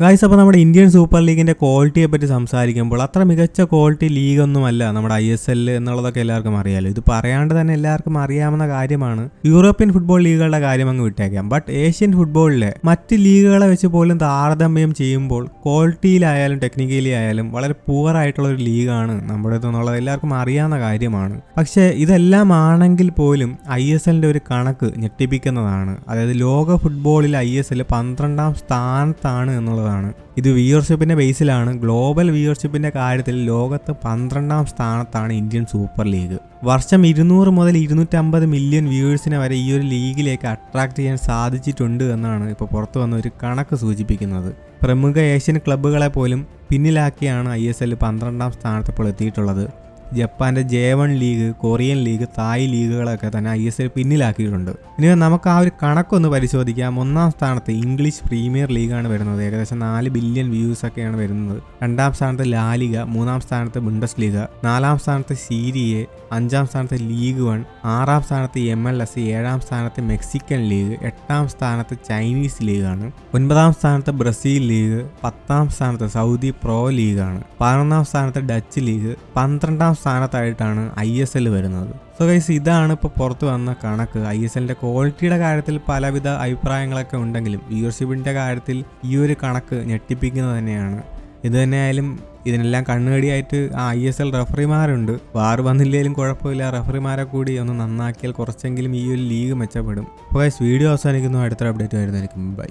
Guys അപ്പോൾ നമ്മുടെ Indian super ലീഗിന്റെ ക്വാളിറ്റിയെ പറ്റി സംസാരിക്കുമ്പോൾ അത്ര മികച്ച ക്വാളിറ്റി ലീഗൊന്നുമല്ല നമ്മുടെ ഐ എസ് എൽ എന്നുള്ളതൊക്കെ എല്ലാവർക്കും അറിയാമല്ലോ ഇത് പറയാണ്ട് തന്നെ എല്ലാവർക്കും അറിയാവുന്ന കാര്യമാണ്. യൂറോപ്യൻ ഫുട്ബോൾ ലീഗുകളുടെ കാര്യം അങ്ങ് വിട്ടേക്കാം. ബട്ട് ഏഷ്യൻ ഫുട്ബോളിലെ മറ്റ് ലീഗുകളെ വെച്ച് പോലും താരതമ്യം ചെയ്യുമ്പോൾ ക്വാളിറ്റിയിലായാലും ടെക്നിക്കലി ആയാലും വളരെ പൂവർ ആയിട്ടുള്ള ഒരു ലീഗാണ് നമ്മുടെ എന്നുള്ളത് എല്ലാവർക്കും അറിയാവുന്ന കാര്യമാണ്. പക്ഷേ ഇതെല്ലാം ആണെങ്കിൽ പോലും ഐ എസ് എല്ലിന്റെ ഒരു കണക്ക് ഞെട്ടിപ്പിക്കുന്നതാണ്. അതായത് ലോക ഫുട്ബോളിൽ ഐ എസ് എൽ പന്ത്രണ്ടാം സ്ഥാനത്താണ് എന്നുള്ളതാണ് ഇത് വ്യൂവർഷിപ്പിന്റെ ബേസിലാണ് ഗ്ലോബൽ വ്യൂവർഷിപ്പിന്റെ കാര്യത്തിൽ ലോകത്ത് പന്ത്രണ്ടാം സ്ഥാനത്താണ് ഇന്ത്യൻ സൂപ്പർ ലീഗ് വർഷം ഇരുന്നൂറ് മുതൽ ഇരുന്നൂറ്റമ്പത് മില്യൺ വ്യൂവേഴ്സിനെ വരെ ഈ ഒരു ലീഗിലേക്ക് അട്രാക്ട് ചെയ്യാൻ സാധിച്ചിട്ടുണ്ട് എന്നാണ് ഇപ്പോൾ പുറത്തു വന്ന ഒരു കണക്ക് സൂചിപ്പിക്കുന്നത്. പ്രമുഖ ഏഷ്യൻ ക്ലബ്ബുകളെ പോലും പിന്നിലാക്കിയാണ് ഐ എസ് എൽ പന്ത്രണ്ടാം സ്ഥാനത്ത് ഇപ്പോൾ എത്തിയിട്ടുള്ളത്. ജപ്പാന്റെ J one league Korean league Thai ലീഗുകളൊക്കെ തന്നെ ഐ എസ് എൽ പിന്നിലാക്കിയിട്ടുണ്ട്. ഇനി നമുക്ക് ആ ഒരു കണക്കൊന്ന് പരിശോധിക്കാം. ഒന്നാം സ്ഥാനത്ത് ഇംഗ്ലീഷ് പ്രീമിയർ ലീഗാണ് വരുന്നത്. ഏകദേശം നാല് ബില്യൺ വ്യൂസ് ഒക്കെയാണ് വരുന്നത്. രണ്ടാം സ്ഥാനത്ത് ലാലിക മൂന്നാം സ്ഥാനത്ത് ബുണ്ടസ് ലീഗ നാലാം സ്ഥാനത്ത് സീരിയെ അഞ്ചാം സ്ഥാനത്ത് ലീഗ് വൺ ആറാം സ്ഥാനത്ത് എം എൽ എസ് ഏഴാം സ്ഥാനത്ത് മെക്സിക്കൻ ലീഗ് എട്ടാം സ്ഥാനത്ത് ചൈനീസ് ലീഗാണ് ഒൻപതാം സ്ഥാനത്ത് ബ്രസീൽ ലീഗ് പത്താം സ്ഥാനത്ത് സൗദി പ്രോ ലീഗാണ് പതിനൊന്നാം സ്ഥാനത്ത് ഡച്ച് ലീഗ് പന്ത്രണ്ടാം സ്ഥാനത്തായിട്ടാണ് ഐ എസ് എൽ വരുന്നത്. സോ ഗൈസ് ഇതാണ് ഇപ്പോൾ പുറത്ത് വന്ന കണക്ക്. ഐ എസ് എല്ലിന്റെ ക്വാളിറ്റിയുടെ കാര്യത്തിൽ പലവിധ അഭിപ്രായങ്ങളൊക്കെ ഉണ്ടെങ്കിലും വ്യൂവർഷിപ്പിന്റെ കാര്യത്തിൽ ഈ ഒരു കണക്ക് ഞെട്ടിപ്പിക്കുന്നത് തന്നെയാണ്. ഇത് തന്നെയായാലും ഇതിനെല്ലാം കണ്ണുകടിയായിട്ട് ആ ഐ എസ് എൽ റഫറിമാരുണ്ട് വാർ വന്നില്ലെങ്കിലും കുഴപ്പമില്ല. റഫറിമാരെ കൂടി ഒന്ന് നന്നാക്കിയാൽ കുറച്ചെങ്കിലും ഈ ഒരു ലീഗ് മെച്ചപ്പെടും. അപ്പോൾ വീഡിയോ അവസാനിക്കുന്നു. അടുത്ത അപ്ഡേറ്റ് വരുന്നതായിരിക്കും. ബൈ